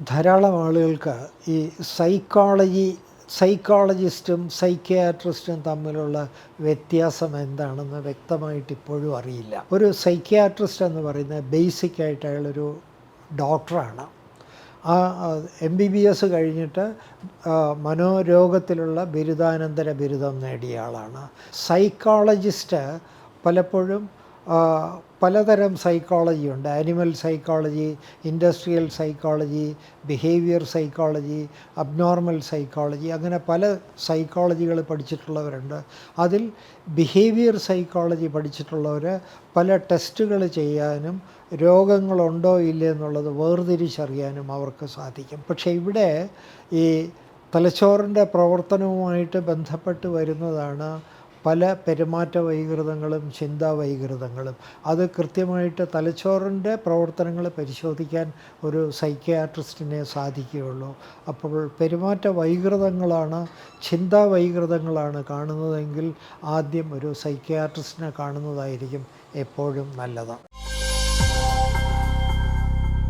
ധാരാളം ആളുകൾക്ക് ഈ സൈക്കോളജി സൈക്കോളജിസ്റ്റും സൈക്യാട്രിസ്റ്റും തമ്മിലുള്ള വ്യത്യാസം എന്താണെന്ന് വ്യക്തമായിട്ട് ഇപ്പോഴും അറിയില്ല. ഒരു സൈക്യാട്രിസ്റ്റ് എന്ന് പറയുന്നത് ബേസിക് ആയിട്ട് അയാളൊരു ഡോക്ടറാണ് ആ എം ബി ബി എസ് കഴിഞ്ഞിട്ട് മനോരോഗത്തിലുള്ള ബിരുദാനന്തര ബിരുദം നേടിയ ആളാണ്. സൈക്കോളജിസ്റ്റ് പലപ്പോഴും പലതരം സൈക്കോളജി ഉണ്ട്. Animal psychology industrial psychology behaviour psychology abnormal psychology അങ്ങനെ പല സൈക്കോളജികൾ പഠിച്ചിട്ടുള്ളവരുണ്ട്. അതിൽ ബിഹേവിയർ സൈക്കോളജി പഠിച്ചിട്ടുള്ളവർ പല ടെസ്റ്റുകൾ ചെയ്യാനും രോഗങ്ങളുണ്ടോ ഇല്ലേ എന്നുള്ളത് വേർതിരിച്ചറിയാനും അവർക്ക് സാധിക്കും. പക്ഷേ ഇവിടെ ഈ തലച്ചോറിന്റെ പ്രവർത്തനവുമായിട്ട് ബന്ധപ്പെട്ട് വരുന്നതാണ് പല പെരുമാറ്റ വൈകൃതങ്ങളും ചിന്താ വൈകൃതങ്ങളും. അത് കൃത്യമായിട്ട് തലച്ചോറിന്റെ പ്രവർത്തനങ്ങൾ പരിശോധിക്കാൻ ഒരു സൈക്യാട്രിസ്റ്റിനെ സാധിക്കുകയുള്ളൂ. അപ്പോൾ പെരുമാറ്റ വൈകൃതങ്ങളാണ് ചിന്താ വൈകൃതങ്ങളാണ് കാണുന്നതെങ്കിൽ ആദ്യം ഒരു സൈക്യാട്രിസ്റ്റിനെ കാണുന്നതായിരിക്കും എപ്പോഴും നല്ലത്.